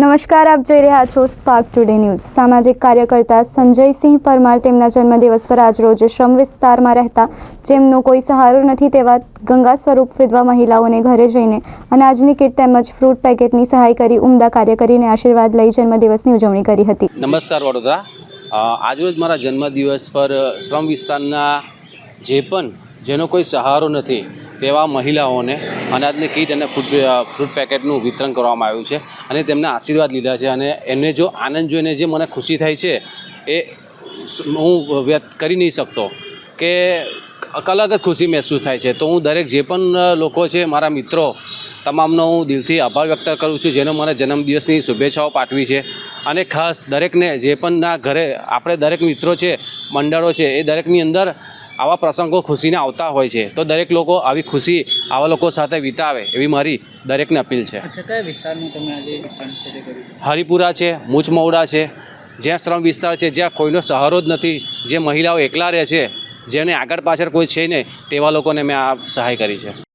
નમસ્કાર, આપ જોઈ રહ્યા છો સ્પાર્ક ટુડે ન્યૂઝ સામાજિક કાર્યકર્તા સંજયસિંહ પરમાર તેમના જન્મદિવસ પર આજરોજ શ્રમ વિસ્તારમાં રહેતા. જેમનો કોઈ સહારો નથી તેવા ગંગા સ્વરૂપ વિધવા મહિલાઓને ઘરે જઈને અનાજની કીટ તેમજ ફ્રૂટ પેકેટની સહાય કરી ઉમદા કાર્ય કરીને આશીર્વાદ લઈ જન્મદિવસની ઉજવણી કરી હતી. નમસ્કાર વડોદરા. આજરોજ મારા જન્મદિવસ પર શ્રમ વિસ્તારના જે પણ, જેનો કોઈ સહારો નથી તેવા મહિલાઓને અનાજની કીટ અને ફૂડ ફ્રૂટ પેકેટનું વિતરણ કરવામાં આવ્યું છે અને તેમના આશીર્વાદ લીધા છે અને એમને જો આનંદ જોઈને જે મને ખુશી થાય છે એ હું વ્યક્ત કરી નહીં શકતો કે અલગ જ ખુશી મહેસૂસ થાય છે. તો હું દરેક જે પણ લોકો છે, મારા મિત્રો તમામનો હું દિલથી આભાર વ્યક્ત કરું છું જેનો મને જન્મદિવસની શુભેચ્છાઓ પાઠવી છે. અને ખાસ દરેકને જે પણ ના ઘરે આપણે દરેક મિત્રો છે મંડળો છે એ દરેકની અંદર આવા પ્રસંગો ખુશીને આવતા હોય છે. તો દરેક લોકો આવી ખુશી આવા લોકો સાથે વિતાવે એવી મારી દરેકને અપીલ છે? હરિપુરા છે મૂચમૌડા છે જ્યાં શ્રમ વિસ્તાર છે જ્યાં કોઈનો સહારો જ નથી જે મહિલાઓ એકલા રહે છે જેને આગળ પાછળ કોઈ છે નહીં તેવા લોકોને મેં આ સહાય કરી છે.